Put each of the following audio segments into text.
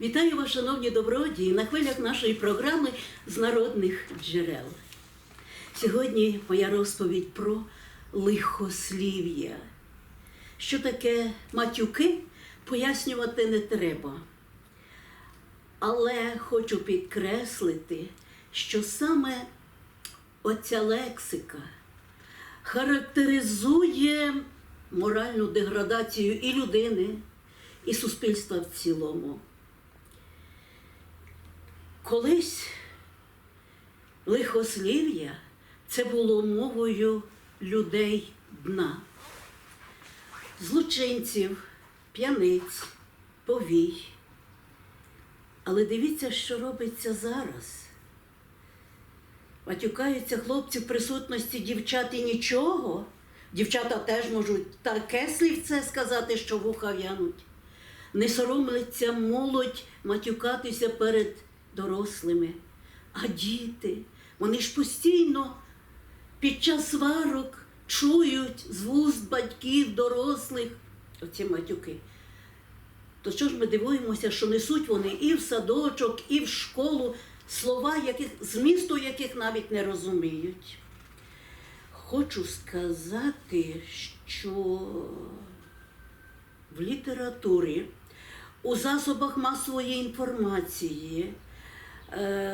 Вітаю вас, шановні добродії, на хвилях нашої програми з народних джерел. Сьогодні моя розповідь про лихослів'я. Що таке матюки, пояснювати не треба. Але хочу підкреслити, що саме оця лексика характеризує моральну деградацію і людини, і суспільства в цілому. Колись лихослів'я це було мовою людей дна, злочинців, п'яниць, повій. Але дивіться, що робиться зараз. Матюкаються хлопці в присутності дівчат і нічого. Дівчата теж можуть таке слівце сказати, що вуха в'януть. Не соромиться молодь матюкатися перед дорослими. А діти, вони ж постійно під час сварок чують з вуст батьків, дорослих оці матюки. То що ж ми дивуємося, що несуть вони і в садочок, і в школу слова, яких, змісту яких навіть не розуміють. Хочу сказати, що в літературі, у засобах масової інформації,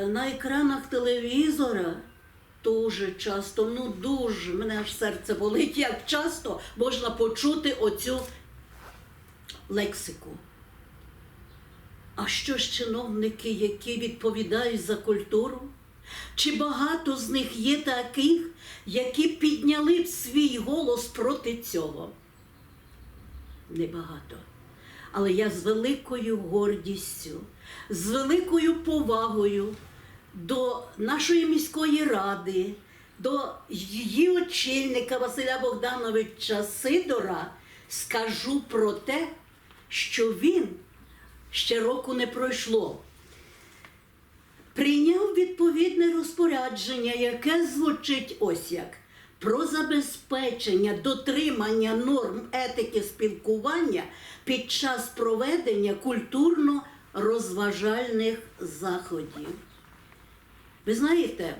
на екранах телевізора дуже часто, ну дуже, мене аж серце болить, як часто можна почути оцю лексику. А що ж чиновники, які відповідають за культуру? Чи багато з них є таких, які підняли б свій голос проти цього? Небагато. Але я з великою гордістю, з великою повагою до нашої міської ради, до її очільника Василя Богдановича Сидора скажу про те, що він ще року не пройшло. Прийняв відповідне розпорядження, яке звучить ось як про забезпечення дотримання норм етики спілкування під час проведення культурно-розважальних заходів. Ви знаєте,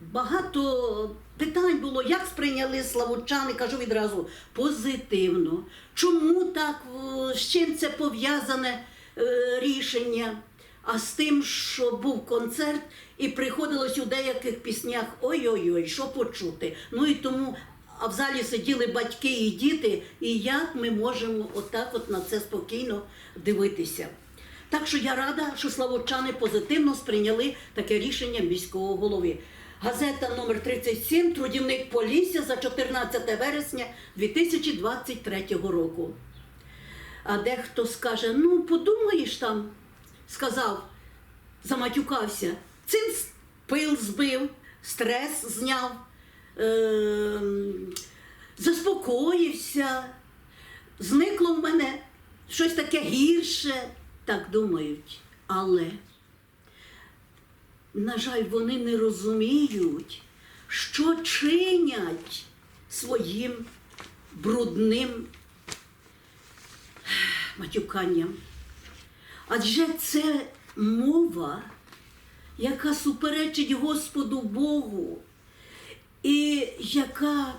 багато питань було, як сприйняли славучани, кажу відразу, позитивно. Чому так, з чим це пов'язане е, рішення? А з тим, що був концерт, і приходилось у деяких піснях ой-ой-ой, що почути. Ну і тому, а в залі сиділи батьки і діти, і як ми можемо отак от на це спокійно дивитися. Так що я рада, що славучани позитивно сприйняли таке рішення міського голови. Газета номер 37 Трудівник Полісся за 14 вересня 2023 року. А дехто скаже: ну, подумаєш там, сказав, заматюкався, цим пил збив, стрес зняв, е- заспокоївся, зникло в мене щось таке гірше, так думають. Але, на жаль, вони не розуміють, що чинять своїм брудним матюканням. Адже це мова, яка суперечить Господу Богу, і яка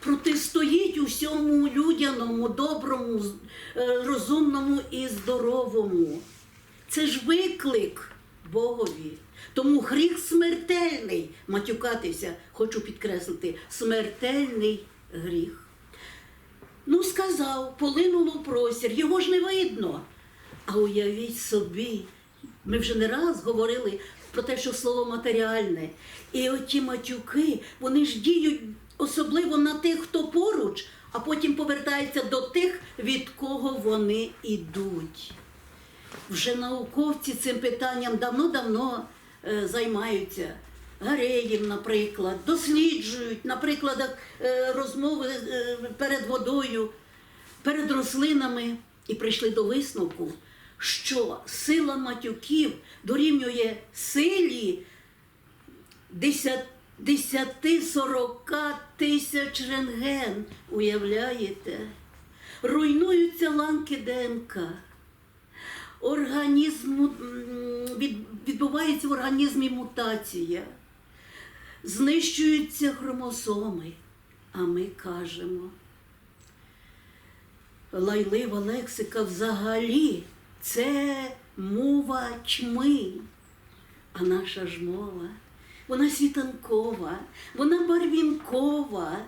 протистоїть усьому людяному, доброму, е, розумному і здоровому. Це ж виклик Богові. Тому гріх смертельний, матюкатися, хочу підкреслити, смертельний гріх. Ну, сказав, полинуло в простір, його ж не видно. А уявіть собі, ми вже не раз говорили про те, що слово матеріальне. І оті матюки, вони ж діють особливо на тих, хто поруч, а потім повертаються до тих, від кого вони йдуть. Вже науковці цим питанням давно-давно е, займаються. Гареїв, наприклад, досліджують на прикладах е, розмови е, перед водою, перед рослинами і прийшли до висновку, що сила матюків дорівнює силі 10-40 тисяч рентген. Уявляєте? Руйнуються ланки ДНК. організму м, від- відбувається в організмі мутація, знищуються хромосоми. А ми кажемо, лайлива лексика взагалі це мова чми. А наша ж мова, вона світанкова, вона барвінкова,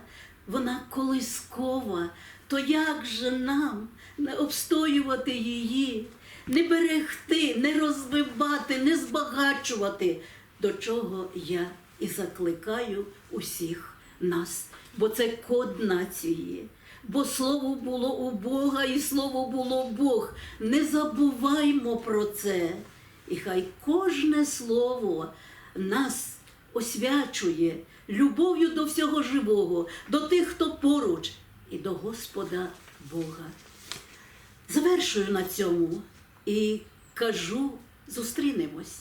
вона колискова. То як же нам не обстоювати її, не берегти, не розвивати, не збагачувати, до чого я і закликаю усіх нас, бо це код нації. Бо слово було у Бога і слово було Бог. Не забуваймо про це. І хай кожне слово нас освячує любов'ю до всього живого, до тих, хто поруч, і до Господа Бога. Завершую на цьому і кажу: зустрінемось.